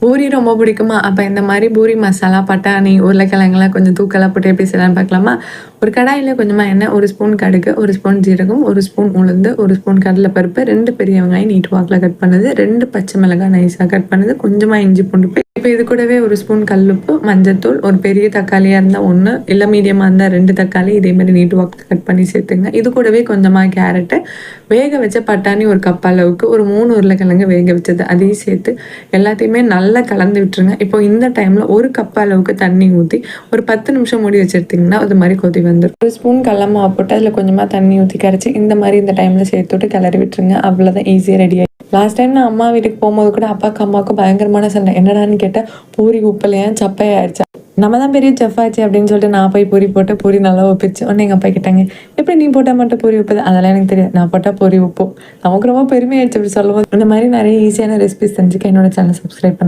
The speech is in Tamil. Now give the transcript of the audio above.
பூரி ரொம்ப பிடிக்குமா? அப்போ இந்த மாதிரி பூரி மசாலா பட்டாணி உருளைக்கிழங்குலாம் கொஞ்சம் தூக்கலாக போட்டு எப்படி செய்யலாம்னு பார்க்கலாமா? ஒரு கடாயில் கொஞ்சமாக எண்ணெய் ஒரு ஸ்பூன் கடுகு ஒரு ஸ்பூன் ஜீரகம் ஒரு ஸ்பூன் உளுந்து ஒரு ஸ்பூன் கடலைப்பருப்பு ரெண்டு பெரிய வெங்காயம் நீட் வாக்கில் கட் பண்ணது ரெண்டு பச்சை மிளகாய் நைஸாக கட் பண்ணது கொஞ்சமாக இஞ்சி பூண்டு இப்போ இது கூடவே ஒரு ஸ்பூன் கல்லுப்பு மஞ்சத்தூள் ஒரு பெரிய தக்காளியாக இருந்தால் ஒன்று இல்லை மீடியமாக இருந்தால் ரெண்டு தக்காளி இதே மாதிரி நீட் வாக்கில் கட் பண்ணி சேர்த்துங்க. இது கூடவே கொஞ்சமாக கேரட்டு வேக வச்ச பட்டாணி ஒரு கப் அளவுக்கு ஒரு மூணு உருளைக்கிழங்கு வேக வச்சது அதையும் சேர்த்து எல்லாத்தையுமே நல்லா கலந்து விட்டுருங்க. இப்போ இந்த டைமில் ஒரு கப் அளவுக்கு தண்ணி ஊற்றி ஒரு பத்து நிமிஷம் மூடி வச்சுருத்திங்கன்னா அது மாதிரி கொதி வந்துடும் ஒரு ஸ்பூன் கடலமாவை போட்டு அதில் கொஞ்சமாக தண்ணி ஊற்றி கரைச்சி இந்த மாதிரி இந்த டைமில் சேர்த்து விட்டு கிளறி விட்டுருங்க. அவ்வளோதான் ஈஸியாக ரெடி ஆகி லாஸ்ட் டைம் நான் அம்மா வீட்டுக்கு போகும்போது கூட அப்பாவுக்கு அம்மாவுக்கும் பயங்கரமான சண்டை. என்னடான்னு கேட்டால் பூரி உப்பலையா சப்பையாயிருச்சா நம்ம தான் பெரிய செஃப் ஆச்சு அப்படின்னு சொல்லிட்டு நான் போய் பூரி போட்டு பூரி நல்லா ஒப்பிச்சு உடனே எங்கள் அப்பா கேட்டாங்க எப்படி நீ போட்டால் மட்டும் பூரி உப்புது? அதெல்லாம் எனக்கு தெரியாது. நான் போட்டால் பூரி உப்பும் நமக்கு ரொம்ப பெருமையாயிடுச்சு அப்படி சொல்லும்போது. இந்த மாதிரி நிறைய ஈஸியான ரெசிபிஸ் தெரிஞ்சுக்க என்னோட சேனல் சப்ஸ்கிரைப் பண்ணு.